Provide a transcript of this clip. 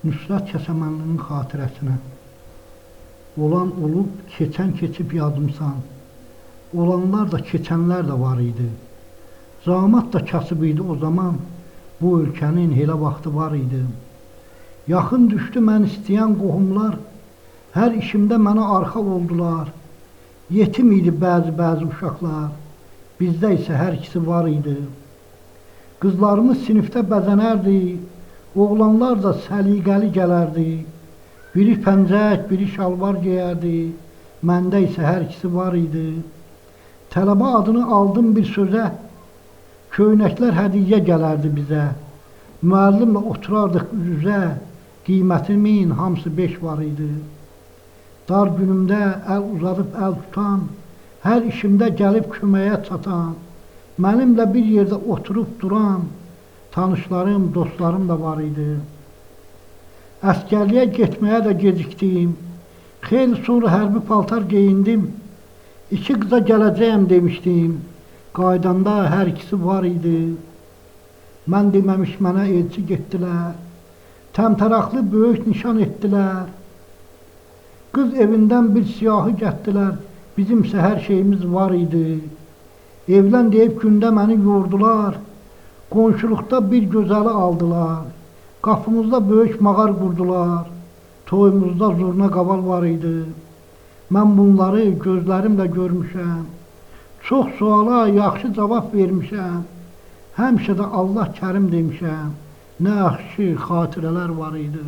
Nüsrət Kəsəmənlinin xatirəsinə. Olan olub, keçən keçib yadımsan. Olanlar da keçənlər də var idi. Zamat da kasıb idi o zaman. Bu ölkənin elə vaxtı var idi. Yaxın düşdü mən istəyən qohumlar. Hər işimdə mənə arxa oldular. Yetim idi bəzi-bəzi uşaqlar. Bizdə isə hər ikisi var idi. Qızlarımız sinifdə bəzənərdi. Oğlanlar da səliqəli gələrdi. Biri pəncək, biri şalvar geyərdi. Məndə isə hər ikisi var idi. Tələbə adını aldım bir sözə. Köynəklər hədiyyə gələrdi bizə. Müəllimlə oturardıq üz-üzə. Qiymətimin hamısı beş var idi. Dar günümdə əl uzadıb əl tutan, hər işimdə gəlib köməyə çatan, mənimlə bir yerdə oturub duran, tanışlarım, dostlarım da var idi. Əskərliyə getməyə də gecikdim. Xeyli sonra hərbi paltar geyindim. İki qıza gələcəyəm demişdim. Qaydanda hər ikisi var idi. Mən deməmiş mənə elçi getdilər. Təmtəraqlı böyük nişan etdilər. Qız evindən bir siyahı gətdilər. Bizimsə hər şeyimiz var idi. Evlən deyib gündə məni yordular. Qonşuluqda bir gözəli aldılar. Qapımızda böyük mağar qurdular. Toyumuzda zurna qaval var idi. Mən bunları gözlərimlə görmüşəm. Çox suala yaxşı cavab vermişəm. Həmişə də Allah Kərim demişəm. Nə yaxşı xatirələr var idi.